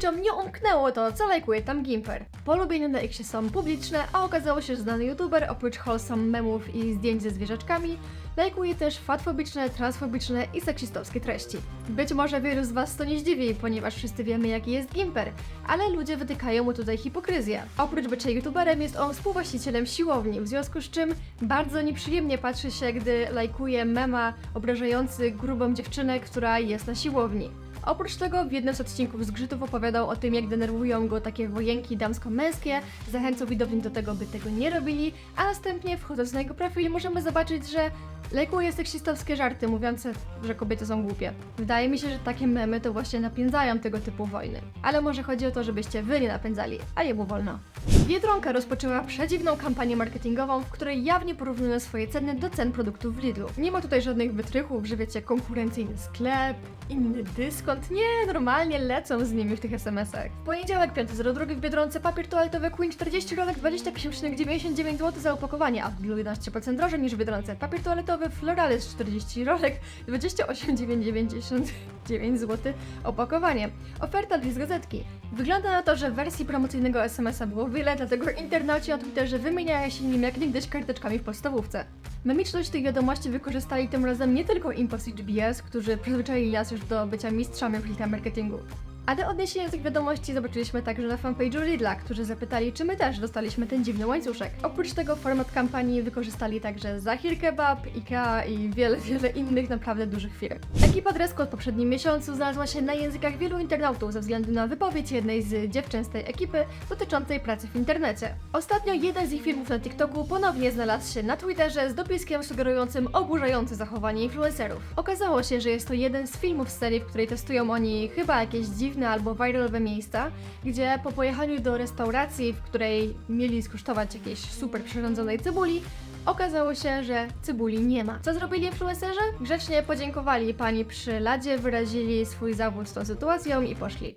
ludziom nie umknęło to, co lajkuje tam Gimper. Polubienia na Xie są publiczne, a okazało się, że znany youtuber oprócz wholesome memów i zdjęć ze zwierzaczkami, lajkuje też fatfobiczne, transfobiczne i seksistowskie treści. Być może wielu z Was to nie zdziwi, ponieważ wszyscy wiemy jaki jest Gimper, ale ludzie wytykają mu tutaj hipokryzję. Oprócz bycia youtuberem jest on współwłaścicielem siłowni, w związku z czym bardzo nieprzyjemnie patrzy się, gdy lajkuje mema obrażający grubą dziewczynę, która jest na siłowni. Oprócz tego w jednym z odcinków zgrzytów opowiadał o tym, jak denerwują go takie wojenki damsko-męskie, zachęcał widowni do tego, by tego nie robili, a następnie wchodząc na jego profil możemy zobaczyć, że lajkuje seksistowskie żarty mówiące, że kobiety są głupie. Wydaje mi się, że takie memy to właśnie napędzają tego typu wojny. Ale może chodzi o to, żebyście wy nie napędzali, a jemu wolno. Biedronka rozpoczęła przedziwną kampanię marketingową, w której jawnie porównuje swoje ceny do cen produktów w Lidlu. Nie ma tutaj żadnych wytrychów, że wiecie, konkurencyjny sklep, inny dyskont. Nie, normalnie lecą z nimi w tych SMS-ach. W poniedziałek 5.02 w Biedronce papier toaletowy Queen 40 rolek 25,99 zł za opakowanie, a w Lidlu 11% drożej niż w Biedronce. Papier toaletowy Floralis 40 rolek 28,99 zł opakowanie. Oferta dla gazetki. Wygląda na to, że wersji promocyjnego SMS-a było wiele, dlatego internauci na Twitterze wymieniają się nim jak niegdyś karteczkami w podstawówce. Memiczność tych wiadomości wykorzystali tym razem nie tylko Impos i GBS, którzy przyzwyczaili nas już do bycia mistrzami w marketingu. Ale odniesienie do tych wiadomości zobaczyliśmy także na fanpage'u Lidla, którzy zapytali, czy my też dostaliśmy ten dziwny łańcuszek. Oprócz tego format kampanii wykorzystali także Zahir Kebab, IKEA i wiele, wiele innych naprawdę dużych firm. Ekipa Dresko w poprzednim miesiącu znalazła się na językach wielu internautów ze względu na wypowiedź jednej z dziewczyn z tej ekipy dotyczącej pracy w internecie. Ostatnio jeden z ich filmów na TikToku ponownie znalazł się na Twitterze z dopiskiem sugerującym oburzające zachowanie influencerów. Okazało się, że jest to jeden z filmów z serii, w której testują oni chyba jakieś dziwne albo viralowe miejsca, gdzie po pojechaniu do restauracji, w której mieli skosztować jakiejś super przyrządzonej cebuli, Okazało się, że cebuli nie ma. Co zrobili influencerzy? Grzecznie podziękowali pani przy ladzie, wyrazili swój zawód z tą sytuacją i poszli.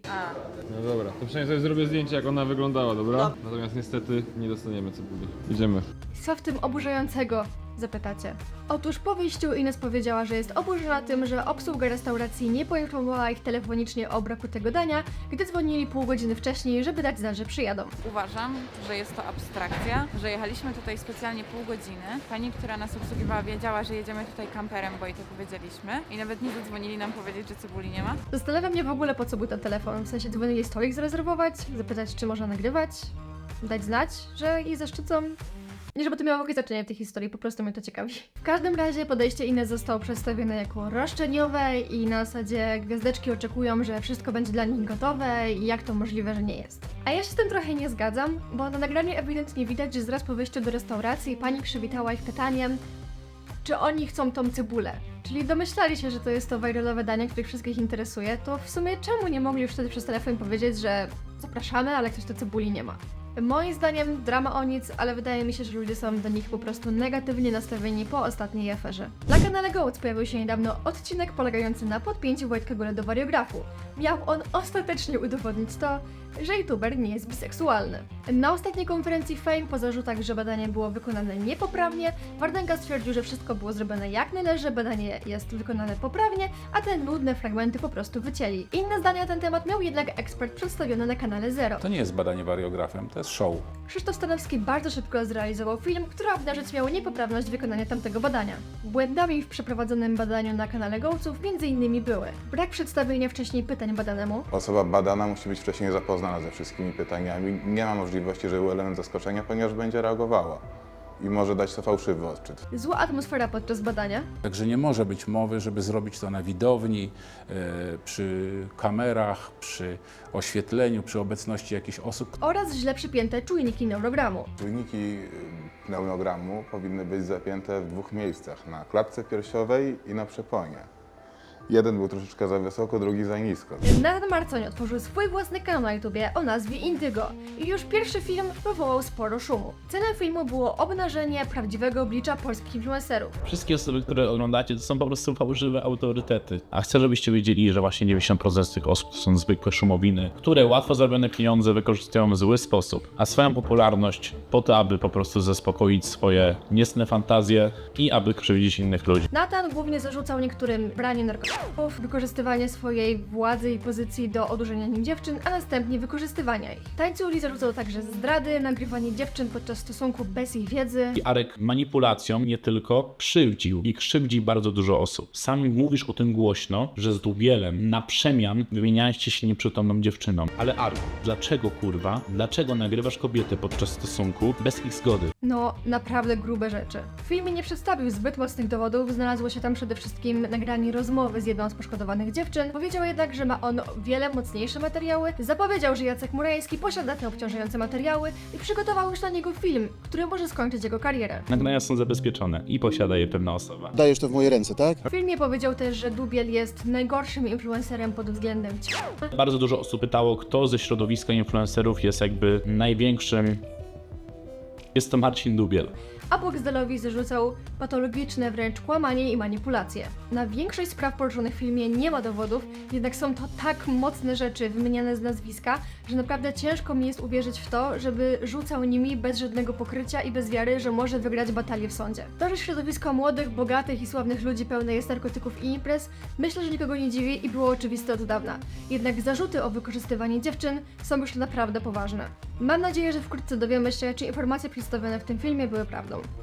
No dobra, to przynajmniej sobie zrobię zdjęcie jak ona wyglądała, dobra? Natomiast niestety nie dostaniemy cebuli. Idziemy. Co w tym oburzającego? Zapytacie. Otóż po wyjściu Ines powiedziała, że jest oburzona tym, że obsługa restauracji nie poinformowała ich telefonicznie o braku tego dania, gdy dzwonili pół godziny wcześniej, żeby dać znać, że przyjadą. Uważam, że jest to abstrakcja, że jechaliśmy tutaj specjalnie pół godziny. Pani, która nas obsługiwała, wiedziała, że jedziemy tutaj kamperem, bo i to powiedzieliśmy. I nawet nie zadzwonili nam powiedzieć, że cebuli nie ma. Zastanawia mnie w ogóle po co był ten telefon. W sensie dzwonili stolik zarezerwować, zapytać czy można nagrywać, dać znać, że jej zaszczycą. Nie żeby to miało jakieś znaczenie w tej historii, po prostu mnie to ciekawi. W każdym razie podejście Ines zostało przedstawione jako roszczeniowe i na zasadzie gwiazdeczki oczekują, że wszystko będzie dla nich gotowe i jak to możliwe, że nie jest. A ja się z tym trochę nie zgadzam, bo na nagraniu ewidentnie widać, że zaraz po wyjściu do restauracji pani przywitała ich pytaniem, czy oni chcą tą cebulę. Czyli domyślali się, że to jest to viralowe danie, które wszystkich interesuje, to w sumie czemu nie mogli już wtedy przez telefon powiedzieć, że zapraszamy, ale ktoś to cebuli nie ma? Moim zdaniem drama o nic, ale wydaje mi się, że ludzie są do nich po prostu negatywnie nastawieni po ostatniej aferze. Na kanale Goats pojawił się niedawno odcinek polegający na podpięciu Wojtka Góry do wariografu. Miał on ostatecznie udowodnić to, że youtuber nie jest biseksualny. Na ostatniej konferencji Fame po zarzutach, że badanie było wykonane niepoprawnie, Wardęga stwierdził, że wszystko było zrobione jak należy, badanie jest wykonane poprawnie, a te nudne fragmenty po prostu wycięli. Inne zdania na ten temat miał jednak ekspert przedstawiony na kanale Zero. To nie jest badanie wariografem, to show. Krzysztof Stanowski bardzo szybko zrealizował film, który obnażyć miał niepoprawność wykonania tamtego badania. Błędami w przeprowadzonym badaniu na kanale Gołców m.in. były brak przedstawienia wcześniej pytań badanemu, Osoba badana musi być wcześniej zapoznana ze wszystkimi pytaniami. Nie ma możliwości, że był element zaskoczenia, ponieważ będzie reagowała i może dać to fałszywy odczyt. zła atmosfera podczas badania, Także nie może być mowy, żeby zrobić to na widowni, e, przy kamerach, przy oświetleniu, przy obecności jakichś osób. oraz źle przypięte czujniki neurogramu. Czujniki pneumogramu powinny być zapięte w dwóch miejscach, na klatce piersiowej i na przeponie. Jeden był troszeczkę za wysoko, drugi za nisko. Nathan Marcoń otworzył swój własny kanał na YouTubie o nazwie Indygo i już pierwszy film wywołał sporo szumu. Celem filmu było obnażenie prawdziwego oblicza polskich influencerów. Wszystkie osoby, które oglądacie, to są po prostu fałszywe autorytety. A chcę, żebyście wiedzieli, że właśnie 90% z tych osób to są zwykłe szumowiny, które łatwo zarobione pieniądze wykorzystują w zły sposób, a swoją popularność po to, aby po prostu zaspokoić swoje niecne fantazje i aby krzywdzić innych ludzi. Nathan głównie zarzucał niektórym branie narkotyków. Wykorzystywanie swojej władzy i pozycji do odurzenia nim dziewczyn, a następnie wykorzystywania ich. Tańculi zarzucał także zdrady, nagrywanie dziewczyn podczas stosunku bez ich wiedzy. I Arek manipulacją nie tylko krzywdził i krzywdzi bardzo dużo osób. Sam mówisz o tym głośno, że z Dubielem na przemian wymienialiście się nieprzytomną dziewczyną. Ale Arku, dlaczego kurwa, dlaczego nagrywasz kobietę podczas stosunku bez ich zgody? No, naprawdę grube rzeczy. W filmie nie przedstawił zbyt mocnych dowodów, znalazło się tam przede wszystkim nagranie rozmowy z jedną z poszkodowanych dziewczyn. Powiedział jednak, że ma on wiele mocniejsze materiały. Zapowiedział, że Jacek Murański posiada te obciążające materiały i przygotował już na niego film, który może skończyć jego karierę. Nagrania są zabezpieczone i posiada je pewna osoba. Dajesz to w moje ręce, tak? W filmie powiedział też, że Dubiel jest najgorszym influencerem pod względem ciała. Bardzo dużo osób pytało, kto ze środowiska influencerów jest jakby największym. Jest to Marcin Dubiel. a Boxdelowi zarzucał patologiczne wręcz kłamanie i manipulacje. Na większość spraw poruszonych w filmie nie ma dowodów, jednak są to tak mocne rzeczy wymieniane z nazwiska, że naprawdę ciężko mi jest uwierzyć w to, żeby rzucał nimi bez żadnego pokrycia i bez wiary, że może wygrać batalię w sądzie. To, że środowisko młodych, bogatych i sławnych ludzi pełne jest narkotyków i imprez, myślę, że nikogo nie dziwi i było oczywiste od dawna. Jednak zarzuty o wykorzystywanie dziewczyn są już naprawdę poważne. Mam nadzieję, że wkrótce dowiemy się, czy informacje przedstawione w tym filmie były prawdą.